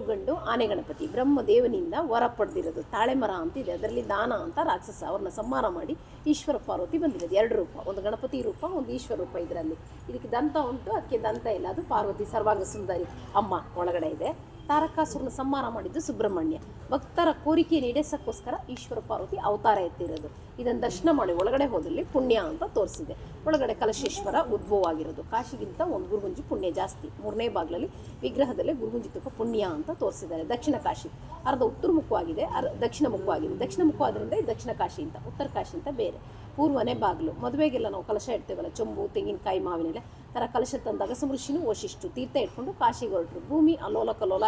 ಗಂಡು ಆನೆ ಗಣಪತಿ. ಬ್ರಹ್ಮದೇವನಿಂದ ವರ ಪಡೆದಿರೋದು ತಾಳೆ ಮರ ಅಂತಿದೆ ಅದರಲ್ಲಿ ದಾನ ಅಂತ ರಾಕ್ಷಸ ಅವ್ರನ್ನ ಸಂಹಾರ ಮಾಡಿ ಈಶ್ವರ ಪಾರ್ವತಿ ಬಂದಿರೋದು. ಎರಡು ರೂಪ, ಒಂದು ಗಣಪತಿ ರೂಪ, ಒಂದು ಈಶ್ವರ ರೂಪ ಇದರಲ್ಲಿ. ಇದಕ್ಕೆ ದಂತ ಉಂಟು, ಅದಕ್ಕೆ ದಂತ ಇಲ್ಲ. ಅದು ಪಾರ್ವತಿ ಸರ್ವಾಂಗ ಸುಂದರಿ ಅಮ್ಮ ಒಳಗಡೆ ಇದೆ. ತಾರಕಾಸುರನ ಸಂಹಾರ ಮಾಡಿದ್ದು ಸುಬ್ರಹ್ಮಣ್ಯ. ಭಕ್ತರ ಕೋರಿಕೆ ಈಡೇರಿಸೋಕ್ಕೋಸ್ಕರ ಈಶ್ವರ ಪಾರ್ವತಿ ಅವತಾರ ಎತ್ತಿರೋದು. ಇದನ್ನು ದರ್ಶನ ಮಾಡಿ ಒಳಗಡೆ ಹೋದಲ್ಲಿ ಪುಣ್ಯ ಅಂತ ತೋರಿಸಿದೆ. ಒಳಗಡೆ ಕಲಶೇಶ್ವರ ಉದ್ಭವ ಆಗಿರೋದು ಕಾಶಿಗಿಂತ ಒಂದು ಗುರುಗುಂಜಿ ಪುಣ್ಯ ಜಾಸ್ತಿ. ಮೂರನೇ ಬಾಗಿಲಲ್ಲಿ ವಿಗ್ರಹದಲ್ಲೇ ಗುರುಗುಂಜಿ ತುಪ್ಪ ಪುಣ್ಯ ಅಂತ ತೋರಿಸಿದ್ದಾರೆ. ದಕ್ಷಿಣ ಕಾಶಿ. ಅರ್ಧ ಉತ್ತರ ಮುಖವಾಗಿದೆ ಅರ್ ದಕ್ಷಿಣ ಮುಖವಾಗಿದೆ. ದಕ್ಷಿಣ ಮುಖವಾದ್ರಿಂದ ದಕ್ಷಿಣ ಕಾಶಿ ಅಂತ, ಉತ್ತರ ಕಾಶಿ ಅಂತ ಬೇರೆ. ಪೂರ್ವನೇ ಬಾಗಿಲು ಮದುವೆಗೆಲ್ಲ ನಾವು ಕಲಶ ಇಡ್ತೇವಲ್ಲ, ಚೊಂಬು, ತೆಂಗಿನಕಾಯಿ ಮಾವಿನೆಲೆ ಥರ ಕಲಶ ತಂದಾಗ ಸಮೃಷಿನೂ ವಶಿಷ್ಟು ತೀರ್ಥ ಇಟ್ಕೊಂಡು ಕಾಶಿಗೆ ಹೊರಟರು. ಭೂಮಿ ಅಲೋಲ ಕಲೋಲ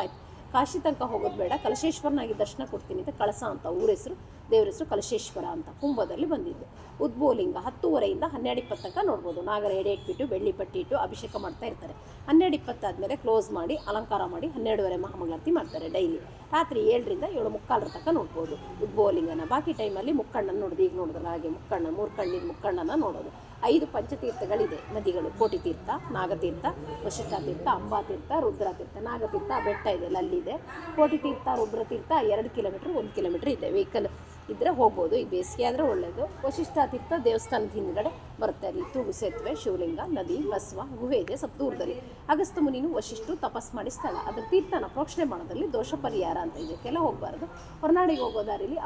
ಕಾಶಿ ತನಕ ಹೋಗೋದು ಬೇಡ ಕಲಶೇಶ್ವರನಾಗಿ ದರ್ಶನ ಕೊಡ್ತೀನಿ ಅಂತ ಕಳಸ ಅಂತ ಊರ ಹೆಸರು, ದೇವ್ರ ಹೆಸರು ಕಲಶೇಶ್ವರ ಅಂತ ಕುಂಭದಲ್ಲಿ ಬಂದಿದ್ದು. ಉದ್ಬೋಲಿಂಗ ಹತ್ತುವರೆಯಿಂದ ಹನ್ನೆರಡು ಇಪ್ಪತ್ತು ತನಕ ನೋಡ್ಬೋದು. ನಾಗರ ಎಡೆ ಇಟ್ಬಿಟ್ಟು ಬೆಳ್ಳಿ ಪಟ್ಟಿ ಇಟ್ಟು ಅಭಿಷೇಕ ಮಾಡ್ತಾ ಇರ್ತಾರೆ. ಹನ್ನೆರಡು ಇಪ್ಪತ್ತಾದಮೇಲೆ ಕ್ಲೋಸ್ ಮಾಡಿ, ಅಲಂಕಾರ ಮಾಡಿ ಹನ್ನೆರಡುವರೆ ಮಹಾಮಂಗಳಾರತಿ ಮಾಡ್ತಾರೆ ಡೈಲಿ ರಾತ್ರಿ ಏಳರಿಂದ ಏಳು ಮುಕ್ಕಾಲರ ತನಕ ನೋಡ್ಬೋದು. ಉದ್ಬೋಲಿಂಗನ ಬಾಕಿ ಟೈಮಲ್ಲಿ ಮುಕ್ಕಣ್ಣನ ನೋಡೋದು. ಈಗ ನೋಡಿದ್ರೆ ಹಾಗೆ ಮುಕ್ಕಣ್ಣ ಮೂರು ಕಣ್ಣಿನ ಮುಕ್ಕಣ್ಣನ ನೋಡೋದು. ಐದು ಪಂಚತೀರ್ಥಗಳಿದೆ. ನದಿಗಳು ಕೋಟಿ ತೀರ್ಥ ನಾಗತೀರ್ಥ ವಶಿಷ್ಠ ತೀರ್ಥ ಅಂಬಾತೀರ್ಥ, ರುದ್ರತೀರ್ಥ, ನಾಗತೀರ್ಥ, ಬೆಟ್ಟ ಇದೆ ಅಲ್ಲಿದೆ ಕೋಟಿ ತೀರ್ಥ ರುದ್ರತೀರ್ಥ, ಎರಡು ಕಿಲೋಮೀಟ್ರ್, ಒಂದು ಕಿಲೋಮೀಟ್ರ್ ಇದೆ. ವೆಹಿಕಲ್ ಇದ್ದರೆ ಹೋಗ್ಬೋದು. ಈ ಬೇಸಿಗೆ ಆದರೆ ಒಳ್ಳೆಯದು ವಶಿಷ್ಠ ತೀರ್ಥ ದೇವಸ್ಥಾನದ ಹಿಂದ್ಗಡೆ ಬರುತ್ತೆ ಅಲ್ಲಿ ತೂಗು ಸೇತುವೆ, ಶಿವಲಿಂಗ, ನದಿ, ಬಸವ ಗುಹೆ ಇದೆ ಸ್ವಲ್ಪ ದೂರದಲ್ಲಿ. ಅಗಸ್ತ ಮುನಿನು ವಶಿಷ್ಠು ತಪಸ್ ಮಾಡಿ ಸ್ಥಳ. ಅದರ ತೀರ್ಥನ ಪ್ರೋಕ್ಷಣೆ ಮಾಡೋದ್ರಲ್ಲಿ ದೋಷ ಪರಿಹಾರ ಅಂತ ಇದೆ. ಇದಕ್ಕೆಲ್ಲ ಹೋಗಬಾರ್ದು. ಹೊರನಾಡಿಗೆ ಹೋಗೋ ದಾರಿಲಿ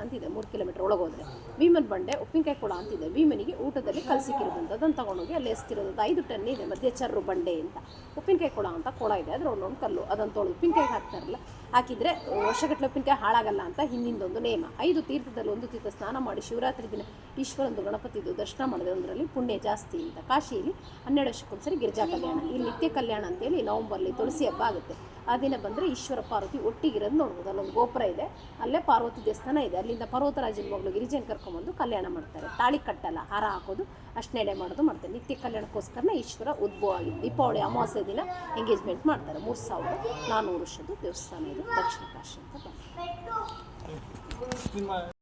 ಅಂತ ಇದೆ. ಮೂರು ಕಿಲೋಮೀಟರ್ ಒಳಗೋದ್ರೆ. ಭೀಮನ್ ಬಂಡೆ, ಉಪ್ಪಿನಕಾಯಿ ಕೊಳ ಅಂತಿದೆ ಭೀಮನಿಗೆ ಊಟದಲ್ಲಿ ಕಲಸಿಕ್ಕಿರೋದಂತ ಅದನ್ನು ತಗೊಂಡೋಗಿ ಅಲ್ಲಿ ಎಸ್ತಿರೋದು ಐದು ಟನ್ ಇದೆ. ಮಧ್ಯಚರ್ರು ಬಂಡೆ ಅಂತ. ಉಪ್ಪಿನಕಾಯಿ ಕೊಳ ಅಂತ ಕೊಳ ಇದೆ. ಅದ್ರ ಒಂದೊಂದು ಕಲ್ಲು. ಅದನ್ನು ತೊಳೆದು ಉಪ್ಪಿನಕಾಯಿ ಹಾಕ್ತಾರಲ್ಲ. ಹಾಕಿದರೆ ವರ್ಷಗಟ್ಟಲೆ ಉಪ್ಪಿನಕಾಯಿ ಹಾಳಾಗಲ್ಲ ಅಂತ ಹಿಂದಿಂದೊಂದು ನೇಮ. ಐದು ತೀರ್ಥದಲ್ಲಿ ಒಂದು ತೀರ್ಥ ಸ್ನಾನ ಮಾಡಿ ಶಿವರಾತ್ರಿ ದಿನ ಈಶ್ವರಂದು ಗಣಪತಿದು ದರ್ಶನ ಮಾಡಿದೆ ಅದರಲ್ಲಿ ಪುಣ್ಯ ಜಾಸ್ತಿ ಅಂತ ಕಾಶಿಯಲ್ಲಿ ಹನ್ನೆರಡು ವರ್ಷಕ್ಕೊಂದ್ಸರಿ ಗಿರಿಜಾ ಕಲ್ಯಾಣ. ಇಲ್ಲಿ ನಿತ್ಯ ಕಲ್ಯಾಣ ಅಂತೇಳಿ ನವಂಬರ್ಲಿ ತುಳಸಿ ಹಬ್ಬ ಆಗುತ್ತೆ. ಆ ದಿನ ಬಂದರೆ ಈಶ್ವರ ಪಾರ್ವತಿ ಒಟ್ಟಿಗಿರೋದು ನೋಡ್ಬೋದು. ಅಲ್ಲೊಂದು ಗೋಪುರ ಇದೆ. ಅಲ್ಲೇ ಪಾರ್ವತಿ ದೇವಸ್ಥಾನ ಇದೆ. ಅಲ್ಲಿಂದ ಪರ್ವತರಾಜನ ಮಗಳು ಗಿರಿಜನ ಕರ್ಕೊಂಬಂದು ಕಲ್ಯಾಣ ಮಾಡ್ತಾರೆ. ತಾಳಿ ಕಟ್ಟಲ್ಲ, ಹಾರ ಹಾಕೋದು ಅಷ್ಟನೆಡೆ ಮಾಡೋದು ಮಾಡ್ತಾರೆ. ನಿತ್ಯ ಕಲ್ಯಾಣಕ್ಕೋಸ್ಕರನೇ ಈಶ್ವರ ಉದ್ಭವ ಆಗಿದೆ. ದೀಪಾವಳಿ ಅಮಾವಾಸ್ಯ ದಿನ ಎಂಗೇಜ್ಮೆಂಟ್ ಮಾಡ್ತಾರೆ. ಮೂರು ಸಾವಿರದ ನಾನ್ನೂರು ವರ್ಷದ್ದು ದೇವಸ್ಥಾನ ಇದು. ದಕ್ಷಿಣ ಕಾಶಿ ಅಂತ